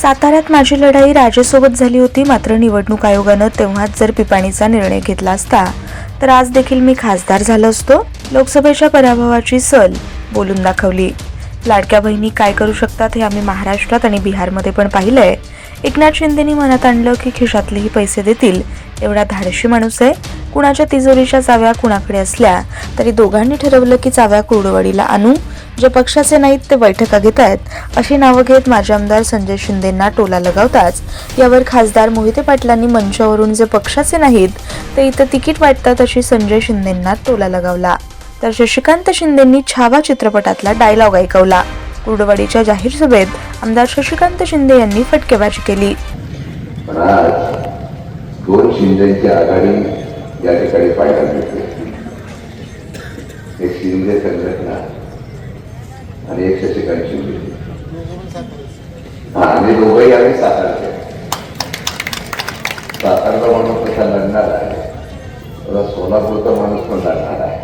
साताऱ्यात माझी लढाई राजेसोबत झाली होती मात्र निवडणूक आयोगानं तेव्हाच जर पिपाणीचा निर्णय घेतला असता तर आज देखील मी खासदार झालो असतो. लोकसभेच्या पराभवाची सल बोलून दाखवली. लाडक्या बहिणी काय करू शकतात हे आम्ही महाराष्ट्रात आणि बिहारमध्ये पण पाहिलंय. एकनाथ शिंदेनी मनात आणलं की खिशातलेही पैसे देतील एवढा धाडशी माणूस आहे. कुणाच्या तिजोरीच्या चाव्या कुणाकडे असल्या तरी दोघांनी ठरवलं की चाव्या कुरडवडीला आणू. जे पक्षाचे नाहीत ते बैठका घेत आहेत अशी नावं घेत माजी आमदार संजय शिंदेंना टोला लगावताच. यावर खासदार मोहिते पाटलांनी मंचावरून जे पक्षाचे नाहीत ते इथं तिकीट वाटतात अशी संजय शिंदेंना टोला लगावला. तर शशिकांत शिंदेंनी छावा चित्रपटातला डायलॉग ऐकवला. कुर्डवाडीच्या जाहीर सभेत आमदार शशिकांत शिंदे यांनी फटकेबाजी केली. दोन शिंदेची आघाडी या ठिकाणी पाहायला मिळते. हे शिंदे संघटना आणि एक शशिकांत हा आम्ही दोघंही आम्ही सातारचे सातारचा माणूस कसा लढणार आहे? तसा सोलापूरचा माणूस पण लढणार आहे.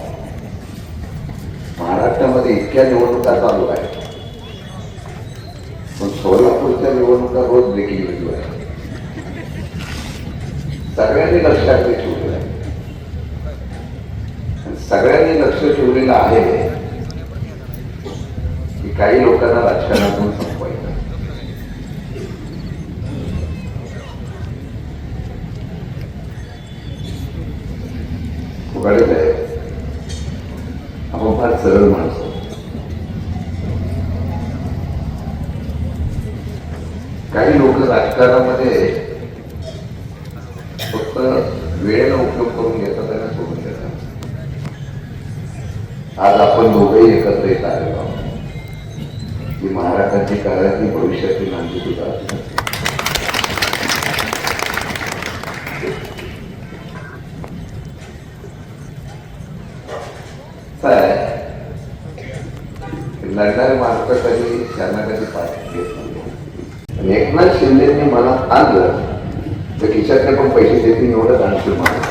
महाराष्ट्रामध्ये इतक्या निवडणुका चालू आहेत. पण सोलापूरच्या निवडणुका रोज देखील सुरू आहे सगळ्यांनी लक्षात ते ठेवलेलं आहे. सगळ्यांनी लक्ष ठेवलेलं आहे की काही लोकांना राजकारणातून संपवायचं उघडत आहे आपण फार सरळ माणसं. काही लोक राजकारणामध्ये फक्त वेळेला उपयोग करून घेतात आणि सोडून देतात. आज आपण दोघेही एकत्र येत आलेलो बाबा ही महाराष्ट्राची काळाची भविष्याची नांदी सुद्धा लढणारे माणसं कधी त्यांना कधी पाठ घेत नाही आणि एकनाथ शिंदेनी मनात आणलं तर खिशातले पण पैसे देतील एवढं दानशूर माणूस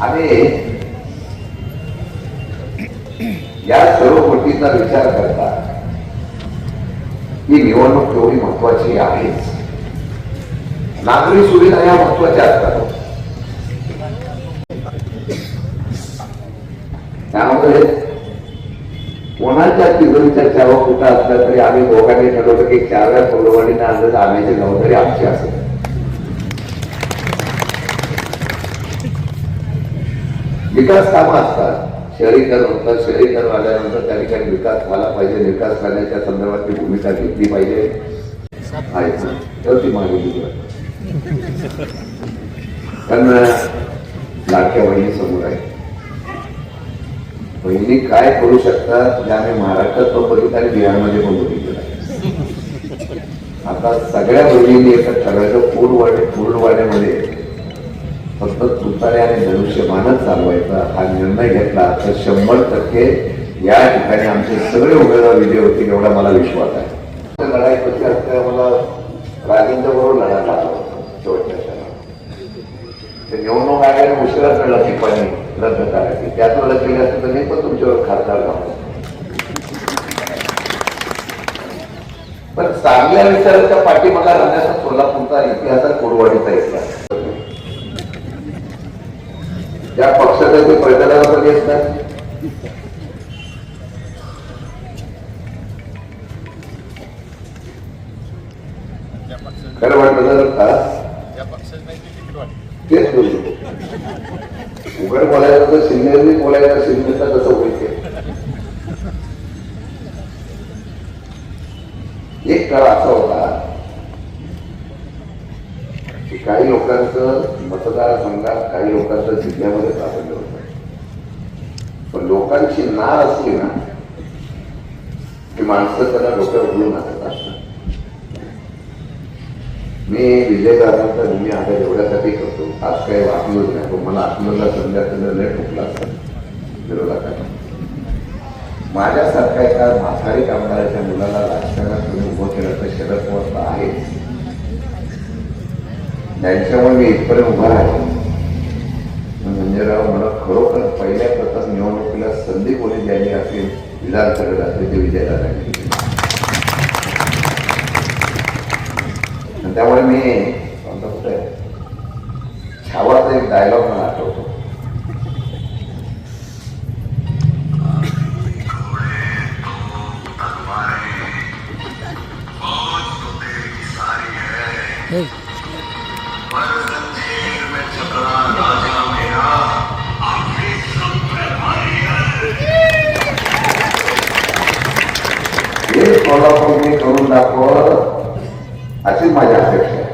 आणि या सर्व गोष्टीचा विचार करता ही निवडणूक तेवढी महत्वाची आहेच. नागरी सुविधा या महत्त्वाच्या असतात. त्यामुळे कोणाच्या तिजोरीच्या चावा कुठं असल्या तरी आम्ही दोघांनी ठरवलं की चार चाव्या फुलवाडीने आणलं आणायची जबाबदारी आमची असेल. विकास कामं असतात. शहरीकरण होतं. शहरीकरण आल्यानंतर त्या ठिकाणी विकास झाला पाहिजे. विकास करण्याच्या संदर्भातली भूमिका घेतली पाहिजे. आहे. तर ती मागणी गेली लाटक्या लाडक्या बहिणी समोर आहे बहिणी काय करू शकतात हे आम्ही महाराष्ट्रात पण बघितलं आणि बिहारमध्ये पण बघितलं आहे. आता सगळ्या बहिणींनी पूर्ण ठरवायचं. पूर्ण वाड्यामध्ये फक्त तुतारे आणि धनुष्यबाणच चालवायचा हा निर्णय घेतला तर शंभर टक्के या ठिकाणी आमचे सगळे उमेदवार विजय होतील एवढा मला विश्वास आहे. लढाई कशी असते मला राजेंद्र बरोबर लढा लागला शेवटच्या ते निवडणूक आयोगाने उशिरा कळलं की रद्द करायची. त्यात वेळेला केली असतं तर मी पण तुमच्यावर खासदार झालो. पण चांगल्या विचाराच्या पाठीमागा राहण्याचा सोलापूरचा इतिहासात कोडवाडीचा इतिहास. या पक्षाचा ते प्रचाराला पण येत नाही. खरं वाटलं तर का तेच बोलतो उघड बोलायचं तर शिंदेनी बोलायचं शिंदेचा कसं होईल एक काळ असा होता की काही लोकांचं मतदारसंघात काही लोकांचं जिल्ह्यामध्ये प्राबल्य होतं. पण लोकांची नार असली ना की माणसं त्याला डोक्यावर उडून असत असतात. मी विजय दादांचा नेहमी आधार एवढ्यासाठी करतो. आज काही वाचलोच नाही पण मला आत्मला संध्याकाळी लय ठोकला असता विरोधाकडे माझ्यासारख्या एका म्हातारी कामगाराच्या मुलाला राजकारणात तुम्ही उभं केलं तर शरद पवार तर आहेच. त्यांच्यामुळे मी इथपर्यंत उभा राहिलो म्हणजे राव मला खरोखर पहिल्या प्रथम निवडणुकीला संधी कोणी द्यायची असेल विधानसभेत असले ते केले. आणि त्यामुळे मी छावाचा एक डायलॉग मला आठवतो. हे सोलापूर मी करून दाखव अशीच माझी अपेक्षा आहे.